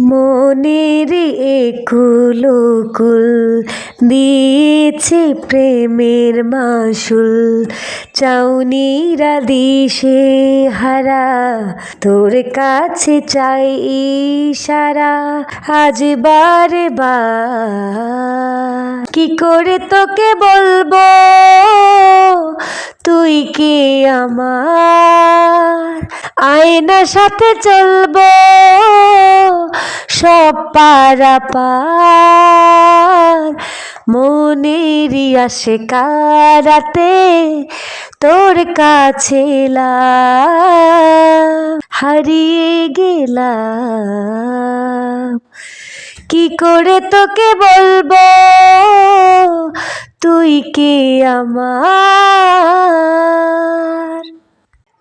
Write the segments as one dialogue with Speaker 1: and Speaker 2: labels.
Speaker 1: মনের একুল দিয়েছে প্রেমের মাসুল চাউনিরা দিশে হারা, তোর কাছে চাই ইশারা, আজ বারে বার। কি করে তোকে বলব? তুই কি আমার আয়না সাথে চলবো? সব পারা পার মনেরই আসে কারাতে তোর কাছে হারিয়ে গেলাম। কি করে তোকে বলব? তুই কে আমার?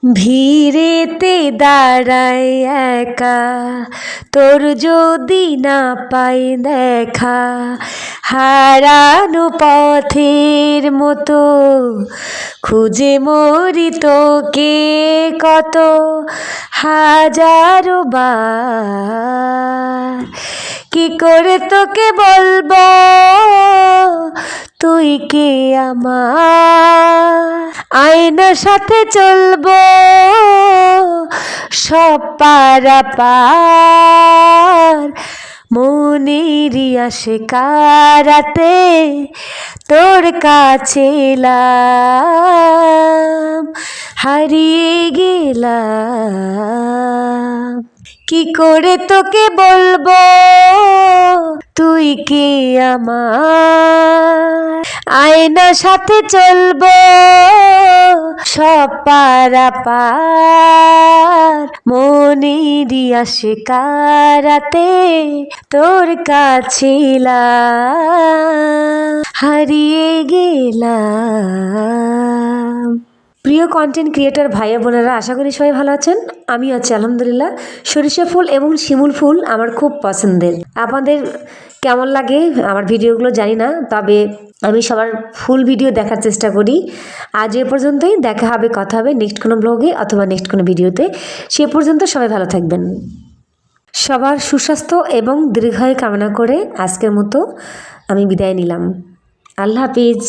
Speaker 1: ভিড়েতে দাঁড়ায় একা, তোর যদি না পাই দেখা, হারানো পথের মতো, খুঁজে মরি তোকে কত, হাজারো বার। কি করে তোকে বলব? তুই কে আমার? আয়নার সাথে চলবো, সব পারা পার মনেরই আসে কারাতে তোর কাছে হারিয়ে গেলাম। কি করে তোকে বলব? তুই কে আমার? আয়না সাথে চলবো সব পারা পার মনেরই আসে কারাতে তোর কাছে হারিয়ে গেলাম। প্রিয় কন্টেন্ট ক্রিয়েটর ভাই বোনেরা, আশা করি সবাই ভালো আছেন। আমি আছি আলহামদুলিল্লাহ। সরিষা ফুল এবং শিমুল ফুল আমার খুব পছন্দের। আপনাদের কেমন লাগে আমার ভিডিওগুলো জানি না, তবে আমি সবার ফুল ভিডিও দেখার চেষ্টা করি। আজ এ পর্যন্তই, দেখা হবে, কথা হবে নেক্সট কোনো ব্লগে অথবা নেক্সট কোনো ভিডিওতে। সে পর্যন্ত সবাই ভালো থাকবেন। সবার সুস্বাস্থ্য এবং দীর্ঘায়ু কামনা করে আজকের মতো আমি বিদায় নিলাম। আল্লাহ হাফিজ।